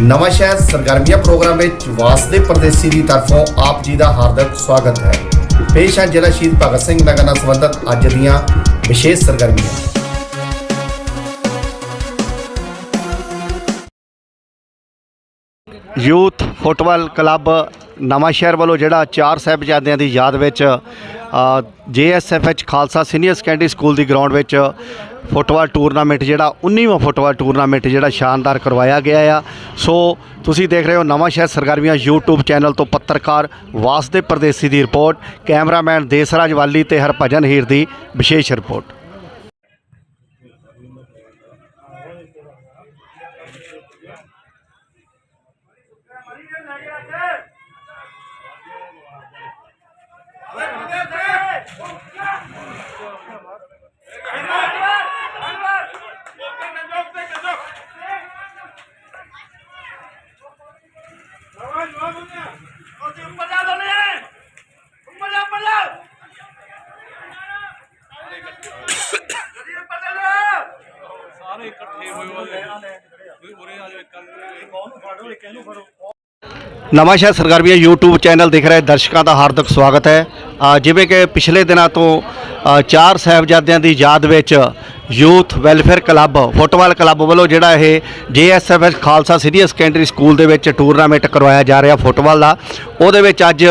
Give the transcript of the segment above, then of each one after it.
ਨਵਾਂ ਸ਼ਹਿਰ ਸਰਗਰਮੀਆਂ ਪ੍ਰੋਗਰਾਮ ਵਿੱਚ ਵਾਸਦੇ ਪਰਦੇਸੀ ਦੀ ਤਰਫੋਂ ਆਪ ਜੀ ਦਾ ਹਾਰਦਿਕ ਸਵਾਗਤ ਹੈ। ਪੇਸ਼ ਹੈ ਜ਼ਿਲ੍ਹਾ ਸ਼ਹੀਦ ਭਗਤ ਸਿੰਘ ਨਗਰ ਨਾਲ ਸੰਬੰਧਿਤ ਅੱਜ ਦੀਆਂ ਵਿਸ਼ੇਸ਼ ਸਰਗਰਮੀਆਂ। ਯੂਥ ਫੁੱਟਬਾਲ ਕਲੱਬ ਨਵਾਂ ਸ਼ਹਿਰ ਵੱਲੋਂ ਜਿਹੜਾ ਚਾਰ ਸਾਹਿਬਜ਼ਾਦਿਆਂ ਦੀ ਯਾਦ ਵਿੱਚ JSFH Khalsa senior secondary school ਦੀ ਗਰਾਊਂਡ ਵਿੱਚ ਫੁੱਟਬਾਲ ਟੂਰਨਾਮੈਂਟ ਜਿਹੜਾ 19ਵਾਂ ਫੁੱਟਬਾਲ ਟੂਰਨਾਮੈਂਟ ਜਿਹੜਾ ਸ਼ਾਨਦਾਰ ਕਰਵਾਇਆ ਗਿਆ ਆ। ਸੋ ਤੁਸੀਂ ਦੇਖ ਰਹੇ ਹੋ ਨਵਾਂ ਸ਼ਹਿਰ ਸਰਗਰਮੀਆਂ YouTube ਚੈਨਲ ਤੋਂ ਪੱਤਰਕਾਰ ਵਾਸਦੇ ਪਰਦੇਸੀ ਦੀ ਰਿਪੋਰਟ, ਕੈਮਰਾਮੈਨ ਦੇਸਰਾਜ ਵਾਲੀ ਤੇ ਹਰਭਜਨ ਹੀਰ ਦੀ ਵਿਸ਼ੇਸ਼ ਰਿਪੋਰਟ। ਨਵਾਂਸ਼ਹਿਰ ਸਰਗਰਮੀਆਂ YouTube ਚੈਨਲ ਦੇਖ ਰਹੇ ਦਰਸ਼ਕਾਂ ਦਾ ਹਾਰਦਿਕ ਸਵਾਗਤ ਹੈ। ਜਿਵੇਂ ਕਿ ਪਿਛਲੇ ਦਿਨਾਂ ਤੋਂ ਚਾਰ ਸਾਹਿਬਜ਼ਾਦਿਆਂ ਦੀ ਯਾਦ ਵਿੱਚ youth welfare club football club ਵੱਲੋਂ ਜਿਹੜਾ ਇਹ JSFS Khalsa senior secondary school ਦੇ ਵਿੱਚ ਟੂਰਨਾਮੈਂਟ ਕਰਵਾਇਆ ਜਾ ਰਿਹਾ ਫੁੱਟਬਾਲ ਦਾ। ਉਹਦੇ ਵਿੱਚ ਅੱਜ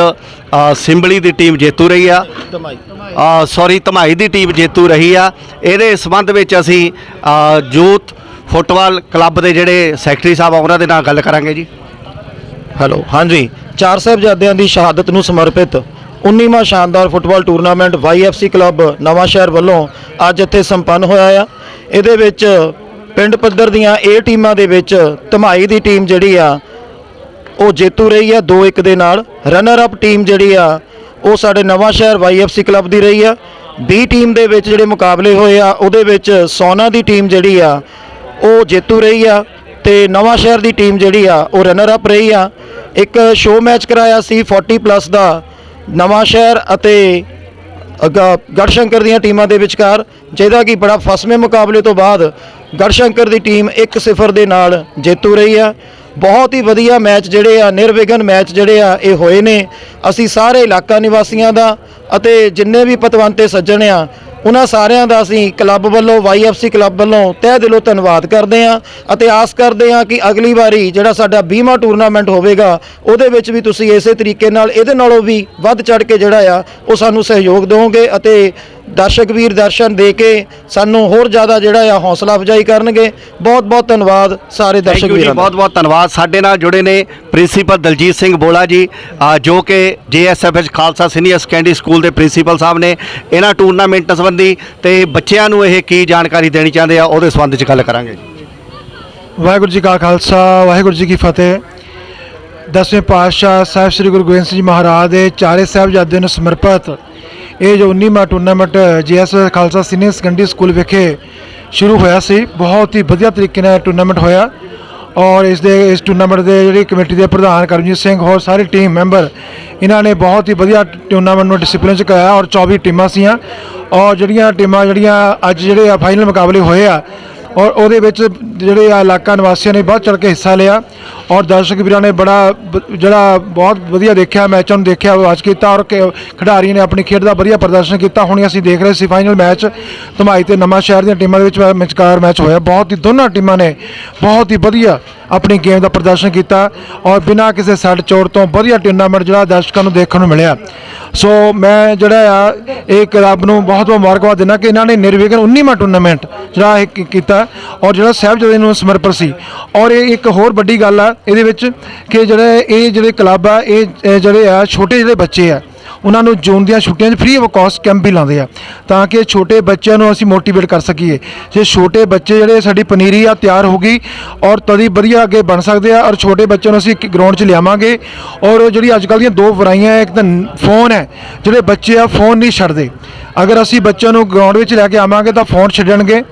ਸਿੰਬਲੀ ਦੀ ਟੀਮ ਜੇਤੂ ਰਹੀ ਆ। ਅ, ਸੌਰੀ ਧਮਾਈ ਦੀ ਟੀਮ ਜੇਤੂ ਰਹੀ ਆ। ਇਹਦੇ ਸੰਬੰਧ ਵਿੱਚ ਅਸੀਂ ਯੂਥ ਫੁੱਟਬਾਲ ਕਲੱਬ ਦੇ ਜਿਹੜੇ ਸੈਕਟਰੀ ਸਾਹਿਬ ਆ ਉਹਨਾਂ ਦੇ ਨਾਲ ਗੱਲ ਕਰਾਂਗੇ ਜੀ। ਹੈਲੋ, ਹਾਂਜੀ, ਚਾਰ ਸਾਹਿਬਜ਼ਾਦਿਆਂ ਦੀ ਸ਼ਹਾਦਤ ਨੂੰ ਸਮਰਪਿਤ 19ਵਾਂ ਸ਼ਾਨਦਾਰ ਫੁੱਟਬਾਲ ਟੂਰਨਾਮੈਂਟ YFC ਕਲੱਬ ਨਵਾਂ ਸ਼ਹਿਰ ਵੱਲੋਂ ਅੱਜ ਇੱਥੇ ਸੰਪੰਨ ਹੋਇਆ ਆ। ਇਹਦੇ ਵਿੱਚ ਪਿੰਡ ਪੱਧਰ ਦੀਆਂ ਇਹ ਟੀਮਾਂ ਦੇ ਵਿੱਚ ਧਮਾਈ ਦੀ ਟੀਮ ਜਿਹੜੀ ਆ, ਉਹ ਜੇਤੂ ਰਹੀ ਆ 2-1 ਦੇ ਨਾਲ। ਰਨਰ ਅਪ ਟੀਮ ਜਿਹੜੀ ਆ, ਉਹ ਸਾਡੇ ਨਵਾਂ ਸ਼ਹਿਰ YFC ਕਲੱਬ ਦੀ ਰਹੀ ਆ। B ਟੀਮ ਦੇ ਵਿੱਚ ਜਿਹੜੇ ਮੁਕਾਬਲੇ ਹੋਏ ਆ, ਉਹਦੇ ਵਿੱਚ ਸੋਨਾ ਦੀ ਟੀਮ ਜਿਹੜੀ ਆ, ਉਹ ਜੇਤੂ ਰਹੀ ਆ। ਤੇ ਨਵਾਂ ਸ਼ਹਿਰ ਦੀ ਟੀਮ ਜਿਹੜੀ ਆ, ਉਹ ਰਨਰ ਅਪ ਰਹੀ ਆ। ਇੱਕ ਸ਼ੋਅ ਮੈਚ ਕਰਾਇਆ ਸੀ 40 ਪਲੱਸ ਦਾ। ਨਵਾਂ ਸ਼ਹਿਰ ਅਤੇ ਅਗਾ, ਗੜਸ਼ੰਕਰ ਦੀਆਂ ਟੀਮਾਂ ਦੇ ਵਿਚਕਾਰ, ਜਿਹਦਾ ਕਿ ਬੜਾ ਫਸਵੇਂ ਮੁਕਾਬਲੇ ਤੋਂ ਬਾਅਦ ਗੜਸ਼ੰਕਰ ਦੀ ਟੀਮ 1-0 ਦੇ ਨਾਲ ਜੇਤੂ ਰਹੀ ਆ। ਬਹੁਤ ਹੀ ਵਧੀਆ ਮੈਚ ਜਿਹੜੇ ਆ, ਨਿਰਵਿਘਨ ਮੈਚ ਜਿਹੜੇ ਆ, ਇਹ ਹੋਏ ਨੇ। ਅਸੀਂ ਸਾਰੇ ਇਲਾਕਾ ਨਿਵਾਸੀਆਂ ਦਾ ਅਤੇ ਜਿੰਨੇ ਵੀ ਪਤਵੰਤੇ ਸੱਜਣ ਆ, ਉਹਨਾਂ ਸਾਰਿਆਂ ਦਾ ਅਸੀਂ ਕਲੱਬ ਵੱਲੋਂ YFC ਕਲੱਬ ਵੱਲੋਂ ਤਹਿ ਦਿਲੋਂ ਧੰਨਵਾਦ ਕਰਦੇ ਹਾਂ ਅਤੇ ਆਸ ਕਰਦੇ ਹਾਂ ਕਿ ਅਗਲੀ ਵਾਰੀ ਜਿਹੜਾ ਸਾਡਾ 20ਵਾਂ ਟੂਰਨਾਮੈਂਟ ਹੋਵੇਗਾ, ਉਹਦੇ ਵਿੱਚ ਵੀ ਤੁਸੀਂ ਇਸੇ ਤਰੀਕੇ ਨਾਲ, ਇਹਦੇ ਨਾਲੋਂ ਵੀ ਵੱਧ ਚੜ ਕੇ ਜਿਹੜਾ ਆ, ਉਹ ਸਾਨੂੰ ਸਹਿਯੋਗ ਦਿਓਗੇ ਅਤੇ ਦਰਸ਼ਕ ਵੀਰ ਦਰਸ਼ਨ ਦੇ ਕੇ ਸਾਨੂੰ ਹੋਰ ਜ਼ਿਆਦਾ ਜਿਹੜਾ ਆ ਹੌਸਲਾ ਅਫਜਾਈ ਕਰਨਗੇ। ਬਹੁਤ ਬਹੁਤ ਧੰਨਵਾਦ ਸਾਰੇ ਦਰਸ਼ਕ ਵੀਰਾਂ ਦਾ। ਬਹੁਤ ਬਹੁਤ ਧੰਨਵਾਦ। ਸਾਡੇ ਨਾਲ ਜੁੜੇ ਨੇ ਪ੍ਰਿੰਸੀਪਲ ਦਲਜੀਤ ਸਿੰਘ ਬੋਲਾ ਜੀ ਜੋ ਕਿ JSFH Khalsa senior secondary school ਦੇ ਪ੍ਰਿੰਸੀਪਲ ਸਾਹਿਬ ਨੇ। ਇਹਨਾਂ ਟੂਰਨਾਮੈਂਟ ਸੰਬੰਧੀ ਤੇ ਬੱਚਿਆਂ ਨੂੰ ਇਹ ਕੀ ਜਾਣਕਾਰੀ ਦੇਣੀ ਚਾਹੁੰਦੇ ਆ ਉਹਦੇ ਸੰਬੰਧ ਵਿੱਚ ਗੱਲ ਕਰਾਂਗੇ ਵਾਹਿਗੁਰੂ ਜੀ ਕਾ ਖਾਲਸਾ ਵਾਹਿਗੁਰੂ ਜੀ ਕੀ ਫਤਿਹ। ਦਸਵੇਂ ਪਾਤਸ਼ਾਹ ਸਾਹਿਬ ਸ੍ਰੀ ਗੁਰੂ ਗੋਬਿੰਦ ਸਿੰਘ ਜੀ ਮਹਾਰਾਜ ਦੇ ਚਾਰੇ ਸਾਹਿਬਜ਼ਾਦਿਆਂ ਨੂੰ ਸਮਰਪਿਤ ਇਹ ਜੋ 19ਵਾਂ tournament GS Khalsa senior secondary school ਵਿਖੇ ਸ਼ੁਰੂ ਹੋਇਆ ਸੀ, ਬਹੁਤ ਹੀ ਵਧੀਆ ਤਰੀਕੇ ਨਾਲ ਟੂਰਨਾਮੈਂਟ ਹੋਇਆ ਔਰ ਇਸ ਦੇ, ਇਸ ਟੂਰਨਾਮੈਂਟ ਦੇ ਜਿਹੜੀ ਕਮੇਟੀ ਦੇ ਪ੍ਰਧਾਨ ਕਰਮਜੀਤ ਸਿੰਘ ਹੋਰ ਸਾਰੀ ਟੀਮ ਮੈਂਬਰ ਇਹਨਾਂ ਨੇ ਬਹੁਤ ਹੀ ਵਧੀਆ ਟੂਰਨਾਮੈਂਟ ਨੂੰ ਡਿਸਪਲਿਨ ਚ ਕਰਾਇਆ ਔਰ 24 ਟੀਮਾਂ ਸੀਆਂ ਔਰ ਜਿਹੜੀਆਂ ਟੀਮਾਂ ਜਿਹੜੀਆਂ ਅੱਜ ਜਿਹੜੇ ਆ ਫਾਈਨਲ ਮੁਕਾਬਲੇ ਹੋਏ ਆ ਔਰ ਉਹਦੇ ਵਿੱਚ ਜਿਹੜੇ ਆ ਇਲਾਕਾ ਨਿਵਾਸੀਆਂ ਨੇ ਬਹੁਤ ਚੜ ਕੇ ਹਿੱਸਾ ਲਿਆ ਔਰ ਦਰਸ਼ਕ ਵੀਰਾਂ ਨੇ ਬੜਾ ਜਿਹੜਾ ਬਹੁਤ ਵਧੀਆ ਦੇਖਿਆ, ਮੈਚਾਂ ਨੂੰ ਦੇਖਿਆ, ਵਾਚ ਕੀਤਾ ਔਰ ਕਿ ਖਿਡਾਰੀ ਨੇ ਆਪਣੀ ਖੇਡ ਦਾ ਵਧੀਆ ਪ੍ਰਦਰਸ਼ਨ ਕੀਤਾ। ਹੁਣ ਅਸੀਂ ਦੇਖ ਰਹੇ ਸੀ ਫਾਈਨਲ ਮੈਚ ਧਮਾਈ ਤੇ ਨਵਾਂ ਸ਼ਹਿਰ ਦੀਆਂ ਟੀਮਾਂ ਦੇ ਵਿੱਚ ਵਿਚਕਾਰ ਮੈਚ ਹੋਇਆ। ਬਹੁਤ ਹੀ ਦੋਨਾਂ ਟੀਮਾਂ ਨੇ ਬਹੁਤ ਹੀ ਵਧੀਆ ਆਪਣੀ ਗੇਮ ਦਾ ਪ੍ਰਦਰਸ਼ਨ ਕੀਤਾ ਔਰ ਬਿਨਾਂ ਕਿਸੇ ਸੱਟ ਚੋਟ ਤੋਂ ਵਧੀਆ ਟੂਰਨਾਮੈਂਟ ਜਿਹੜਾ ਦਰਸ਼ਕਾਂ ਨੂੰ ਦੇਖਣ ਨੂੰ ਮਿਲਿਆ। ਸੋ ਮੈਂ ਜਿਹੜਾ ਆ ਇਹ ਕਲੱਬ ਨੂੰ ਬਹੁਤ ਬਹੁਤ ਮੁਬਾਰਕਬਾਦ ਦਿੰਦਾ ਕਿ ਇਹਨਾਂ ਨੇ ਨਿਰਵਿਘਨ 19ਵਾਂ ਟੂਰਨਾਮੈਂਟ ਜਿਹੜਾ ਇਹ ਕੀਤਾ ਔਰ ਜਿਹੜਾ ਸਾਹਿਬਜ਼ਾਦੇ ਨੂੰ ਸਮਰਪਿਤ ਸੀ। ਔਰ ਇਹ ਇੱਕ ਹੋਰ ਵੱਡੀ ਗੱਲ ਆ ਇਹਦੇ ਵਿੱਚ ਕਿ ਜਿਹੜਾ ਇਹ ਜਿਹੜੇ ਕਲੱਬ ਆ, ਇਹ ਜਿਹੜੇ ਆ, ਛੋਟੇ ਜਿਹੜੇ ਬੱਚੇ ਆ, ਉਹਨਾਂ ਨੂੰ ਜੂਨ ਦੀਆਂ ਛੁੱਟੀਆਂ 'ਚ ਫ੍ਰੀ ਆਫ ਕਾਸਟ ਕੈਂਪ ਵੀ ਲਾਉਂਦੇ ਆ, ਤਾਂ ਕਿ ਛੋਟੇ ਬੱਚਿਆਂ ਨੂੰ ਅਸੀਂ ਮੋਟੀਵੇਟ ਕਰ ਸਕੀਏ। ਜੇ ਛੋਟੇ ਬੱਚੇ ਜਿਹੜੇ ਸਾਡੀ ਪਨੀਰੀ ਆ ਤਿਆਰ ਹੋ ਗਈ ਔਰ ਤਦੀ ਵਧੀਆ ਅੱਗੇ ਬਣ ਸਕਦੇ ਆ ਔਰ ਛੋਟੇ ਬੱਚਿਆਂ ਨੂੰ ਅਸੀਂ ਗਰਾਊਂਡ 'ਚ ਲਿਆਵਾਂਗੇ ਔਰ ਜਿਹੜੀ ਅੱਜ ਕੱਲ੍ਹ ਦੀਆਂ ਦੋ ਬੁਰਾਈਆਂ ਇੱਕ ਤਾਂ ਫੋਨ ਹੈ, ਜਿਹੜੇ ਬੱਚੇ ਆ, ਫੋਨ ਨਹੀਂ ਛੱਡਦੇ। ਅਗਰ ਅਸੀਂ ਬੱਚਿਆਂ ਨੂੰ ਗਰਾਊਂਡ ਵਿੱਚ ਲੈ ਕੇ ਆਵਾਂਗੇ ਤਾਂ ਫੋਨ ਛੱਡਣਗੇ।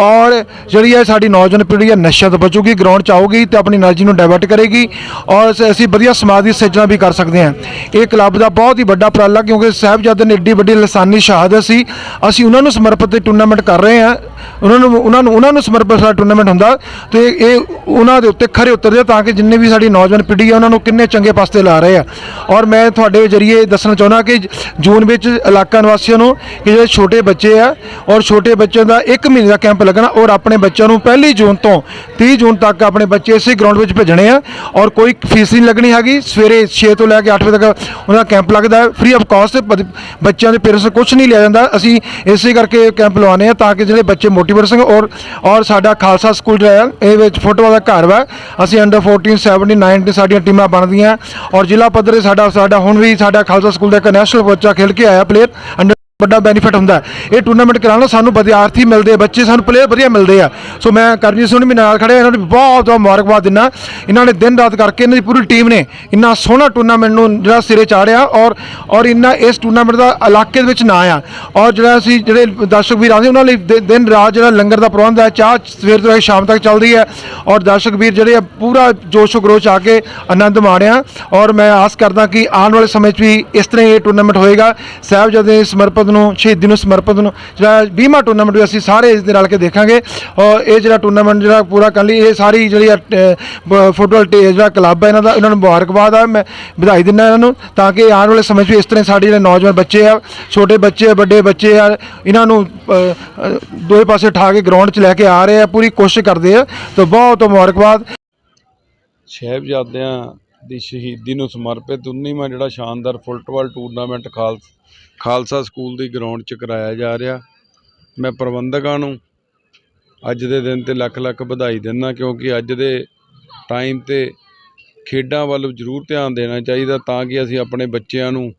ਔਰ ਜਿਹੜੀ ਹੈ ਸਾਡੀ ਨੌਜਵਾਨ ਪੀੜ੍ਹੀ ਹੈ ਨਸ਼ਾ ਤੋਂ ਬਚੂਗੀ ਗਰਾਊਂਡ 'ਚ ਆਊਗੀ ਤੇ ਆਪਣੀ એનર્ਜੀ ਨੂੰ ਡਾਇਵਰਟ ਕਰੇਗੀ। ਔਰ ਅਸੀਂ- ਵਧੀਆ ਸਮਾਜ ਦੀ ਸਿਰਜਣਾ ਵੀ ਕਰ ਸਕਦੇ ਹਾਂ। ਇਹ ਕਲੱਬ ਦਾ ਬਹੁਤ ਹੀ ਵੱਡਾ ਉਪਰਾਲਾ ਕਿਉਂਕਿ ਸਾਹਿਬਜ਼ਾਦੇ ਨੇ ਏਡੀ ਵੱਡੀ ਲਸਾਨੀ ਸ਼ਹਾਦਤ ਸੀ। ਅਸੀਂ ਉਹਨਾਂ ਨੂੰ ਸਮਰਪਿਤ ਟੂਰਨਾਮੈਂਟ ਕਰ ਰਹੇ ਹਾਂ। ਉਹਨਾਂ ਨੂੰ ਉਹਨਾਂ ਨੂੰ ਉਹਨਾਂ ਨੂੰ ਸਮਰਪਿਤ ਸਾਡਾ ਟੂਰਨਾਮੈਂਟ ਹੁੰਦਾ ਤੇ ਇਹ ਉਹਨਾਂ ਦੇ ਉੱਤੇ ਖਰੇ ਉਤਰਦੇ ਤਾਂ ਕਿ ਜਿੰਨੇ ਵੀ ਸਾਡੀ ਨੌਜਵਾਨ ਪੀੜ੍ਹੀ ਆ, ਉਹਨਾਂ ਨੂੰ ਕਿੰਨੇ ਚੰਗੇ ਪਾਸੇ ਲਾ ਰਹੇ ਆ। ਔਰ ਮੈਂ ਤੁਹਾਡੇ ਜਰੀਏ ਦੱਸਣਾ ਚਾਹੁੰਦਾ ਕਿ ਜੂਨ ਵਿੱਚ ਇਲਾਕਾ ਨਿਵਾਸੀਆਂ ਨੂੰ ਕਿ ਜਿਹੜੇ ਛੋਟੇ ਬੱਚੇ ਆ ਔਰ ਛੋਟੇ ਬੱਚਿਆਂ ਦਾ 1 ਮਹੀਨੇ ਦਾ ਕੈਂਪ ਲੱਗਣਾ ਔਰ ਆਪਣੇ ਬੱਚਿਆਂ ਨੂੰ ਪਹਿਲੀ ਜੂਨ ਤੋਂ 30 ਜੂਨ ਤੱਕ ਆਪਣੇ ਬੱਚੇ ਇਸੇ ਗਰਾਊਂਡ ਵਿੱਚ ਭੇਜਣੇ ਆ ਔਰ ਕੋਈ ਫੀਸ ਨਹੀਂ ਲੱਗਣੀ ਹੈਗੀ। ਸਵੇਰੇ 6 ਤੋਂ ਲੈ ਕੇ 8 ਵਜੇ ਤੱਕ ਉਹਨਾਂ ਦਾ ਕੈਂਪ ਲੱਗਦਾ ਹੈ। ਫ੍ਰੀ ਆਫ ਕਾਸਟ ਬੱਚਿਆਂ ਦੇ ਪੇਰੈਂਟਸ ਕੁਝ ਨਹੀਂ ਲਿਆ ਜਾਂਦਾ। ਅਸੀਂ ਇਸੇ ਕਰਕੇ ਕੈਂਪ ਲਵਾਉਂਦੇ ਆ ਤਾਂ ਕਿ ਜਿਹੜੇ ਬੱਚੇ ਮੋਟੀਵੇਟ ਸਿੰਘ ਔਰ ਔਰ ਸਾਡਾ ਖਾਲਸਾ ਸਕੂਲ ਜਿਹੜਾ ਹੈ, ਇਹ ਵਿੱਚ ਫੁੱਟਬਾਲ ਦਾ ਘਰ ਵਾ। ਅਸੀਂ ਅੰਡਰ 14 17 19 ਸਾਡੀਆਂ ਟੀਮਾਂ ਬਣਦੀਆਂ। ਔਰ ਜ਼ਿਲ੍ਹਾ ਪੱਧਰ ਤੇ ਸਾਡਾ ਸਾਡਾ ਹੁਣ ਵੀ ਸਾਡਾ ਖਾਲਸਾ ਸਕੂਲ ਦਾ ਇੱਕ ਨੈਸ਼ਨਲ ਬੱਚਾ ਖੇਡ ਕੇ ਆਇਆ ਪਲੇਅਰ ਅੰਡਰ ਵੱਡਾ ਬੈਨੀਫਿਟ ਹੁੰਦਾ ਇਹ ਟੂਰਨਾਮੈਂਟ ਕਰਾਉਣ ਨਾਲ ਸਾਨੂੰ ਵਿਦਿਆਰਥੀ ਮਿਲਦੇ ਬੱਚੇ ਸਾਨੂੰ ਪਲੇਅਰ ਵਧੀਆ ਮਿਲਦੇ ਆ। ਸੋ ਮੈਂ ਕਰਮਜੀਤ ਸਿੰਘ ਵੀ ਨਾਲ ਖੜੇ ਇਹਨਾਂ ਨੂੰ ਬਹੁਤ ਬਹੁਤ ਮੁਬਾਰਕਬਾਦ ਦਿੰਦਾ। ਇਹਨਾਂ ਨੇ ਦਿਨ ਰਾਤ ਕਰਕੇ ਇਹਨਾਂ ਦੀ ਪੂਰੀ ਟੀਮ ਨੇ ਇੰਨਾ ਸੋਹਣਾ ਟੂਰਨਾਮੈਂਟ ਨੂੰ ਜਿਹੜਾ ਸਿਰੇ ਚਾੜਿਆ ਔਰ ਔਰ ਇੰਨਾ ਇਸ ਟੂਰਨਾਮੈਂਟ ਦਾ ਇਲਾਕੇ ਦੇ ਵਿੱਚ ਨਾਂ ਆ। ਔਰ ਜਿਹੜਾ ਅਸੀਂ ਜਿਹੜੇ ਦਰਸ਼ਕ ਵੀਰ ਆਉਂਦੇ, ਉਹਨਾਂ ਲਈ ਦਿਨ ਰਾਤ ਜਿਹੜਾ ਲੰਗਰ ਦਾ ਪ੍ਰਬੰਧ ਹੈ, ਚਾਹ ਸਵੇਰ ਤੋਂ ਲੈ ਕੇ ਸ਼ਾਮ ਤੱਕ ਚੱਲਦੀ ਹੈ। ਔਰ ਦਰਸ਼ਕ ਵੀਰ ਜਿਹੜੇ ਆ, ਪੂਰਾ ਜੋਸ਼ ਖਰੋਸ਼ ਆ ਕੇ ਆਨੰਦ ਮਾਣਿਆ। ਔਰ ਮੈਂ ਆਸ ਕਰਦਾ ਕਿ ਆਉਣ ਵਾਲੇ ਸਮੇਂ 'ਚ ਵੀ ਇਸ ਤਰ੍ਹਾਂ ਹੀ ਇਹ ਟੂਰਨਾਮੈਂਟ ਹੋਏਗਾ। ਸਾਹਿਬਜ਼ਾਦੇ ਸਮਰਪਿਤ ਸਮਰਪਿਤ ਨੂੰ ਸ਼ਹੀਦੀ ਨੂੰ ਸਮਰਪਿਤ ਨੂੰ ਜਿਹੜਾ 20ਵਾਂ ਟੂਰਨਾਮੈਂਟ ਵੀ ਅਸੀਂ ਸਾਰੇ ਇਸ ਦੇ ਰਲ ਕੇ ਦੇਖਾਂਗੇ। ਔਰ ਇਹ ਜਿਹੜਾ ਟੂਰਨਾਮੈਂਟ ਜਿਹੜਾ ਪੂਰਾ ਕਰਨ ਲਈ ਇਹ ਸਾਰੀ ਜਿਹੜੀ ਫੁੱਟਬਾਲ ਜਿਹੜਾ ਕਲੱਬ ਹੈ ਇਹਨਾਂ ਦਾ ਇਹਨਾਂ ਨੂੰ ਮੁਬਾਰਕਬਾਦ ਆ। ਮੈਂ ਵਧਾਈ ਦਿੰਦਾ ਇਹਨਾਂ ਨੂੰ ਤਾਂ ਕਿ ਆਉਣ ਵਾਲੇ ਸਮੇਂ 'ਚ ਇਸ ਤਰ੍ਹਾਂ ਸਾਡੇ ਜਿਹੜੇ ਨੌਜਵਾਨ ਬੱਚੇ ਆ ਛੋਟੇ ਬੱਚੇ ਆ ਵੱਡੇ ਬੱਚੇ ਆ ਇਹਨਾਂ ਨੂੰ ਅ, ਦੋਵੇਂ ਪਾਸੇ ਉਠਾ ਕੇ ਗਰਾਊਂਡ 'ਚ ਲੈ ਕੇ ਆ ਰਹੇ ਆ ਪੂਰੀ ਕੋਸ਼ਿਸ਼ ਕਰਦੇ ਆ। ਤਾਂ ਬਹੁਤ ਮੁਬਾਰਕਬਾਦ। ਸਾਹਿਬਜ਼ਾਦਿਆਂ ਦੀ ਸ਼ਹੀਦੀ ਨੂੰ ਸਮਰਪਿਤ 19ਵਾਂ ਜਿਹੜਾ ਸ਼ਾਨਦਾਰ football tournament Khalsa Khalsa school ਦੀ ਗਰਾਊਂਡ 'ਚ ਕਰਾਇਆ ਜਾ ਰਿਹਾ। ਮੈਂ ਪ੍ਰਬੰਧਕਾਂ ਨੂੰ ਅੱਜ ਦੇ ਦਿਨ ਤੇ ਲੱਖ ਲੱਖ ਵਧਾਈ ਦਿੰਦਾ ਕਿਉਂਕਿ ਅੱਜ ਦੇ ਟਾਈਮ ਤੇ ਖੇਡਾਂ ਵੱਲ ਜ਼ਰੂਰ ਧਿਆਨ ਦੇਣਾ ਚਾਹੀਦਾ ਤਾਂ ਕਿ ਅਸੀਂ ਆਪਣੇ ਬੱਚਿਆਂ ਨੂੰ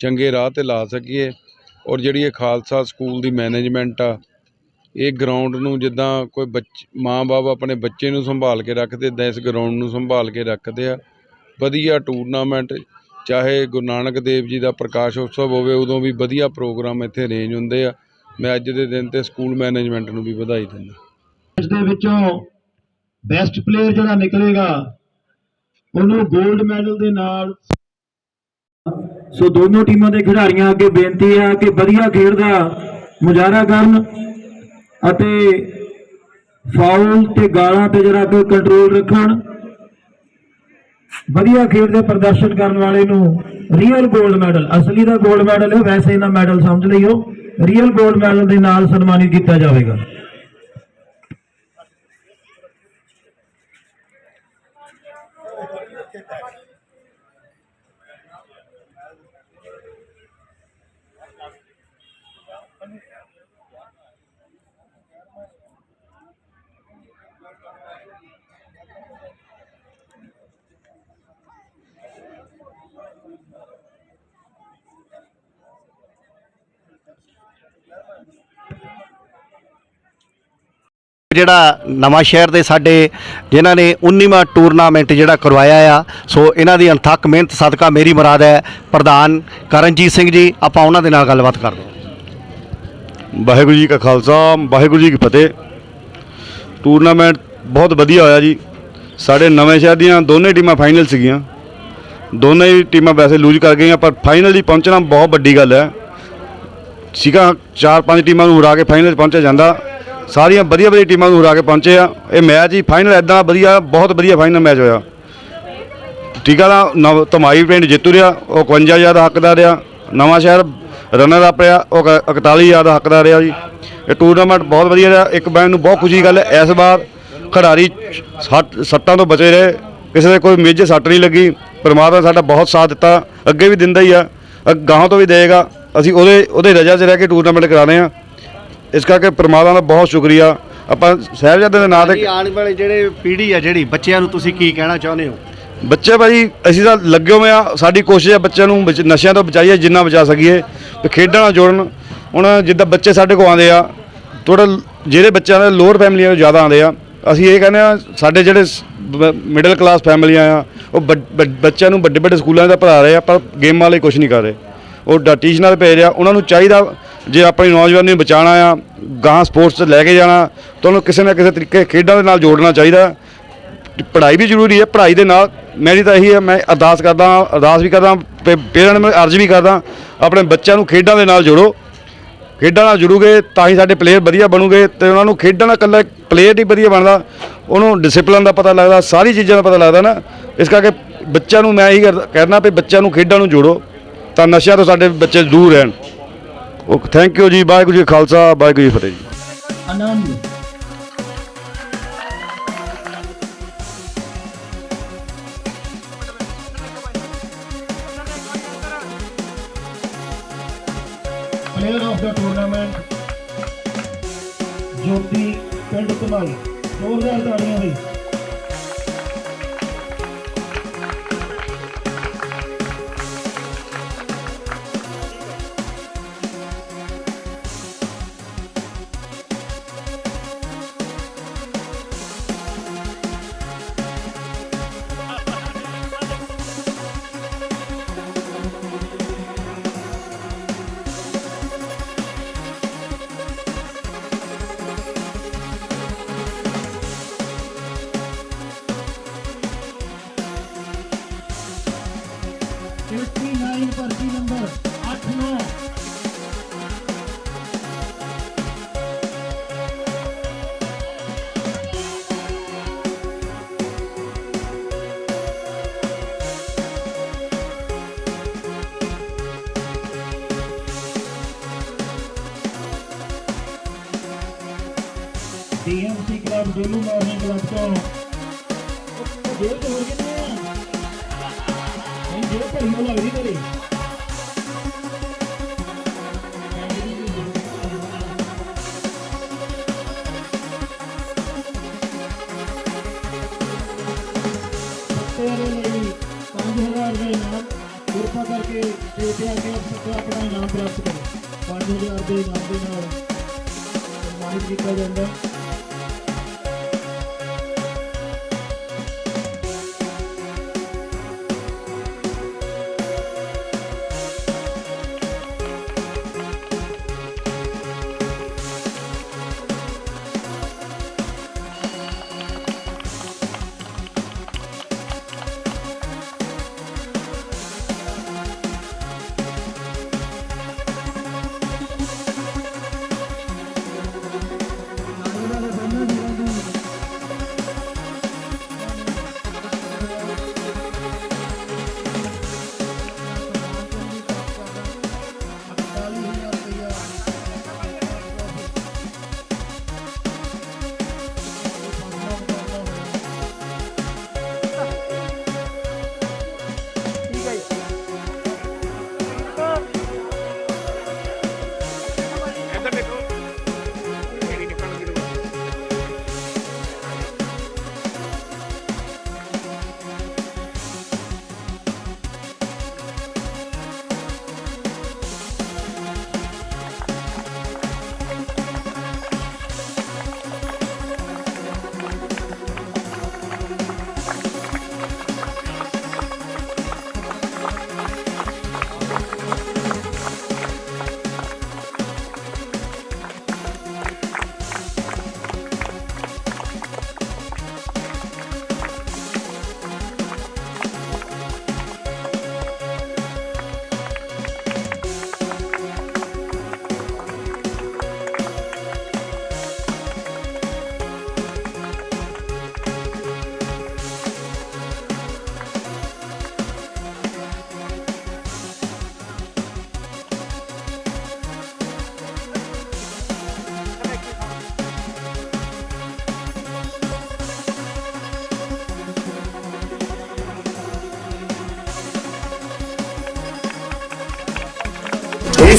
ਚੰਗੇ ਰਾਹ ਤੇ ਲਾ ਸਕੀਏ। ਔਰ ਜਿਹੜੀ ਇਹ ਖਾਲਸਾ ਸਕੂਲ ਦੀ ਮੈਨੇਜਮੈਂਟ ਆ, ਇਹ ਗਰਾਊਂਡ ਨੂੰ ਜਿੱਦਾਂ ਕੋਈ ਬੱਚ, ਮਾਂ-ਬਾਪ ਆਪਣੇ ਬੱਚੇ ਨੂੰ ਸੰਭਾਲ ਕੇ ਰੱਖਦੇ, ਇੱਦਾਂ ਇਸ ਗਰਾਊਂਡ ਨੂੰ ਸੰਭਾਲ ਕੇ ਰੱਖਦੇ ਆ। ਵਧੀਆ ਟੂਰਨਾਮੈਂਟ ਚਾਹੇ ਗੁਰੂ ਨਾਨਕ ਦੇਵ ਜੀ ਦਾ ਪ੍ਰਕਾਸ਼ ਉਤਸਵ ਹੋਵੇ ਉਦੋਂ ਵੀ ਵਧੀਆ ਪ੍ਰੋਗਰਾਮ ਇੱਥੇ ਅਰੇਂਜ ਹੁੰਦੇ ਆ। ਮੈਂ ਅੱਜ ਦੇ ਦਿਨ ਤੇ ਸਕੂਲ ਮੈਨੇਜਮੈਂਟ ਨੂੰ ਵੀ ਵਧਾਈ ਦਿੰਦਾ। ਇਸ ਦੇ ਵਿੱਚੋਂ ਬੈਸਟ ਪਲੇਅਰ ਜਿਹੜਾ ਨਿਕਲੇਗਾ ਉਹਨੂੰ 골ਡ ਮੈਡਲ ਦੇ ਨਾਲ ਸੋ ਦੋਨੋਂ ਟੀਮਾਂ ਦੇ ਖਿਡਾਰੀਆਂ ਅੱਗੇ ਬੇਨਤੀ ਹੈ ਕਿ ਵਧੀਆ ਖੇਡ ਦਾ ਮੁਜ਼ਾਹਰਾ ਕਰਨ ਅਤੇ ਫਾਉਲ ਤੇ ਗਾਲਾਂ ਤੇ ਜਿਹੜਾ ਕੋਈ ਕੰਟਰੋਲ ਰੱਖਣ। ਵਧੀਆ ਖੇਡ ਦੇ ਪ੍ਰਦਰਸ਼ਨ ਕਰਨ ਵਾਲੇ ਨੂੰ ਰੀਅਲ 골ਡ ਮੈਡਲ ਅਸਲੀ ਦਾ 골ਡ ਮੈਡਲ ਹੈ, ਵੈਸੇ ਇਹਨਾਂ ਮੈਡਲ ਸਮਝ ਲਈਓ। ਰੀਅਲ 골ਡ ਮੈਡਲ ਦੇ ਨਾਲ ਸਨਮਾਨਿਤ ਕੀਤਾ ਜਾਵੇਗਾ। ਜਿਹੜਾ ਨਵਾਂ ਸ਼ਹਿਰ ਦੇ ਸਾਡੇ ਜਿਨ੍ਹਾਂ ਨੇ 19ਵਾਂ ਟੂਰਨਾਮੈਂਟ ਜਿਹੜਾ ਕਰਵਾਇਆ ਆ, ਸੋ ਇਹਨਾਂ ਦੀ ਅਣਥੱਕ ਮਿਹਨਤ ਸਦਕਾ ਮੇਰੀ ਮੁਰਾਦ ਹੈ। ਪ੍ਰਧਾਨ ਕਰਨਜੀਤ ਸਿੰਘ ਜੀ, ਆਪਾਂ ਉਹਨਾਂ ਦੇ ਨਾਲ ਗੱਲਬਾਤ ਕਰਦੇ ਹਾਂ। ਵਾਹਿਗੁਰੂ ਜੀ ਕਾ ਖਾਲਸਾ, ਵਾਹਿਗੁਰੂ ਜੀ ਕੀ ਫਤਿਹ। ਟੂਰਨਾਮੈਂਟ ਬਹੁਤ ਵਧੀਆ ਹੋਇਆ ਜੀ। ਸਾਡੇ ਨਵੇਂ ਸ਼ਹਿਰ ਦੀਆਂ ਦੋਨੇ ਟੀਮਾਂ ਫਾਈਨਲ ਸੀਗੀਆਂ। ਦੋਨੇ ਹੀ ਟੀਮਾਂ ਵੈਸੇ ਲੂਜ਼ ਕਰ ਗਈਆਂ, ਪਰ ਫਾਈਨਲ ਹੀ ਪਹੁੰਚਣਾ ਬਹੁਤ ਵੱਡੀ ਗੱਲ ਹੈ। ਸੀਗਾ ਚਾਰ ਪੰਜ ਟੀਮਾਂ ਨੂੰ ਹਰਾ ਕੇ ਫਾਈਨਲ 'ਚ ਪਹੁੰਚਿਆ ਜਾਂਦਾ। ਸਾਰੀਆਂ ਵਧੀਆ ਵਧੀਆ ਟੀਮਾਂ ਨੂੰ ਹਰਾ ਕੇ ਪਹੁੰਚੇ ਆ। ਇਹ ਮੈਚ ਹੀ ਫਾਈਨਲ ਐਦਾਂ ਵਧੀਆ, ਬਹੁਤ ਵਧੀਆ ਫਾਈਨਲ ਮੈਚ ਹੋਇਆ। ਠੀਕ ਆ ਨਾ, ਨਵ ਧਮਾਈ ਪਿੰਡ ਜਿੱਤੂ ਰਿਹਾ, ਉਹ 51000 ਦਾ ਹੱਕਦਾਰ ਰਿਹਾ। ਨਵਾਂ ਸ਼ਹਿਰ ਰਨਰ ਅਪ ਰਿਹਾ, ਉਹ 41000 ਦਾ ਹੱਕਦਾਰ ਰਿਹਾ ਜੀ। ਇਹ ਟੂਰਨਾਮੈਂਟ ਬਹੁਤ ਵਧੀਆ ਰਿਹਾ, ਇੱਕ ਬੈਂਡ ਨੂੰ ਬਹੁਤ ਖੁਸ਼ੀ ਗੱਲ ਹੈ, ਇਸ ਵਾਰ ਖਿਡਾਰੀ ਸੱਟ- ਸੱਟਾਂ ਤੋਂ ਬਚੇ ਰਹੇ। ਕਿਸੇ ਦੇ ਕੋਈ ਮੇਜਰ ਸੱਟ ਨਹੀਂ ਲੱਗੀ, ਪਰਮਾਤਮਾ ਸਾਡਾ ਬਹੁਤ ਸਾਥ ਦਿੱਤਾ, ਅੱਗੇ ਵੀ ਦਿੰਦਾ ਹੀ ਆ। ਅ- ਗਾਹਾਂ ਤੋਂ ਵੀ ਦੇਗਾ ਅਸੀਂ ਉਹਦੇ ਉਹਦੇ ਰਜਾ 'ਚ ਰਹਿ ਕੇ ਟੂਰਨਾਮੈਂਟ ਕਰਾਣੇ ਆ। ਇਸ ਕਰਕੇ ਪਰਮਾਤਮਾ ਦਾ ਬਹੁਤ ਸ਼ੁਕਰੀਆ। ਆਪਾਂ ਸਾਹਿਬਜ਼ਾਦੇ ਦੇ ਨਾਂ ਤੇ ਆਉਣ ਵਾਲੇ ਜਿਹੜੇ ਪੀੜ੍ਹੀ ਆ ਜਿਹੜੀ ਬੱਚਿਆਂ ਨੂੰ ਤੁਸੀਂ ਕੀ ਕਹਿਣਾ ਚਾਹੁੰਦੇ ਹੋ? ਬੱਚੇ ਭਾਜੀ ਅਸੀਂ ਤਾਂ ਲੱਗੇ ਹੋਏ ਆ ਸਾਡੀ ਕੋਸ਼ਿਸ਼ ਹੈ ਬੱਚਿਆਂ ਨੂੰ ਬਚ- ਨਸ਼ਿਆਂ ਤੋਂ ਬਚਾਈਏ ਜਿੰਨਾ ਬਚਾ ਸਕੀਏ। ਤੇ ਖੇਡਾਂ ਨਾਲ ਜੋੜਨ। ਹੁਣ ਜਿੱਦਾਂ ਬੱਚੇ ਸਾਡੇ ਕੋਲ ਆਉਂਦੇ ਆ ਥੋੜਾ ਜਿਹੜੇ ਬੱਚਿਆਂ ਦੇ ਲੋਅਰ ਫੈਮਲੀਆਂ ਤੋਂ ਜ਼ਿਆਦਾ ਆਉਂਦੇ ਆ ਅਸੀਂ ਇਹ ਕਹਿੰਦੇ ਆ ਸਾਡੇ ਜਿਹੜੇ ਮਿਡਲ ਕਲਾਸ ਫੈਮਲੀਆਂ ਆ ਉਹ ਬੱਚ- ਬੱਚ- ਬੱਚਿਆਂ ਨੂੰ ਵੱਡੇ ਵੱਡੇ ਸਕੂਲਾਂ ਦਾ ਪੜ੍ਹਾ ਰਹੇ ਆ ਪਰ ਗੇਮਾਂ ਲਈ ਕੁਝ ਨਹੀਂ ਕਰ ਰਹੇ। ਉਹ ਡਾ- ਟਿਊਸ਼ਨਾਂ 'ਤੇ ਭੇਜ ਰਿਹਾ। ਉਹਨਾਂ ਨੂੰ ਚਾਹੀਦਾ ਜੇ ਆਪਣੀ ਨੌਜਵਾਨੀ ਨੂੰ ਬਚਾਉਣਾ ਆ ਗਾਂ ਸਪੋਰਟਸ 'ਚ ਲੈ ਕੇ ਜਾਣਾ ਤਾਂ ਉਹਨੂੰ ਕਿਸੇ ਨਾ ਕਿਸੇ ਤਰੀਕੇ ਖੇਡਾਂ ਦੇ ਨਾਲ ਜੋੜਨਾ ਚਾਹੀਦਾ। ਪੜ੍ਹਾਈ ਵੀ ਜ਼ਰੂਰੀ ਹੈ, ਪੜ੍ਹਾਈ ਦੇ ਨਾਲ ਮੇਰੀ ਤਾਂ ਇਹੀ ਹੈ, ਮੈਂ ਅਰਦਾਸ ਕਰਦਾ ਅਰਦਾਸ ਵੀ ਕਰਦਾ ਪੇਰੈਂਟ ਨੂੰ ਅਰਜ਼ ਵੀ ਕਰਦਾ ਆਪਣੇ ਬੱਚਿਆਂ ਨੂੰ ਖੇਡਾਂ ਦੇ ਨਾਲ ਜੋੜੋ। ਖੇਡਾਂ ਨਾਲ ਜੁੜੂਗੇ ਤਾਂ ਹੀ ਸਾਡੇ ਪਲੇਅਰ ਵਧੀਆ ਬਣੂਗੇ ਤੇ ਉਹਨਾਂ ਨੂੰ ਖੇਡਾਂ ਨਾਲ ਇਕੱਲਾ ਪਲੇਅਰ ਨਹੀਂ ਵਧੀਆ ਬਣਦਾ। ਉਹਨੂੰ ਡਿਸਪਲਿਨ ਦਾ ਪਤਾ ਲੱਗਦਾ, ਸਾਰੀ ਚੀਜ਼ਾਂ ਦਾ ਪਤਾ ਲੱਗਦਾ ਨਾ। ਇਸ ਕਰਕੇ ਬੱਚਿਆਂ ਨੂੰ ਮੈਂ ਇਹੀ ਕਰ- ਕਹਿਣਾ ਵੀ ਬੱਚਿਆਂ ਨੂੰ ਖੇਡਾਂ ਨੂੰ ਜੋੜੋ, ਤਾਂ ਨਸ਼ਿਆਂ ਤੋਂ ਸਾਡੇ ਬੱਚੇ ਦੂਰ ਰਹਿਣ। ਓਕੇ ਥੈਂਕ ਯੂ ਜੀ, ਵਾਹਿਗੁਰੂ ਜੀ ਕਾ ਖਾਲਸਾ, ਵਾਹਿਗੁਰੂ ਜੀ ਕੀ ਫਤਿਹ ਜੀ। Anand player of the tournament Jyoti ਪਿੰਡ ਧਮਾਈ ਜ਼ੋਰਦਾਰ ਤਾੜੀਆਂ ਬਈ ਡੀਐਮਸੀ ਮਾਰਨਿੰਗ ਕਲੱਬ ਤੋਂ ਜੇਬ ਤੋਂ ਹੋਰ ਕਿੰਨੇ ਆ ਨਹੀਂ ਜੇਬ ਭਰੀ ਹੋ ਲੱਗਦੀ ਤੇਰੀ ਤੇਰੇ ਲਈ 5000 ਦੇ ਇਨਾਮ ਕਿਰਪਾ ਕਰਕੇ ਤੇ ਤੇ ਆ ਆਪਣਾ ਆਪਣਾ ਇਨਾਮ ਪ੍ਰਾਪਤ ਕਰੋ 5000 ਦੇ ਇਨਾਮ ਦੇ ਨਾਲ ਸਨਮਾਨਿਤ ਕੀਤਾ ਜਾਂਦਾ ਹੈ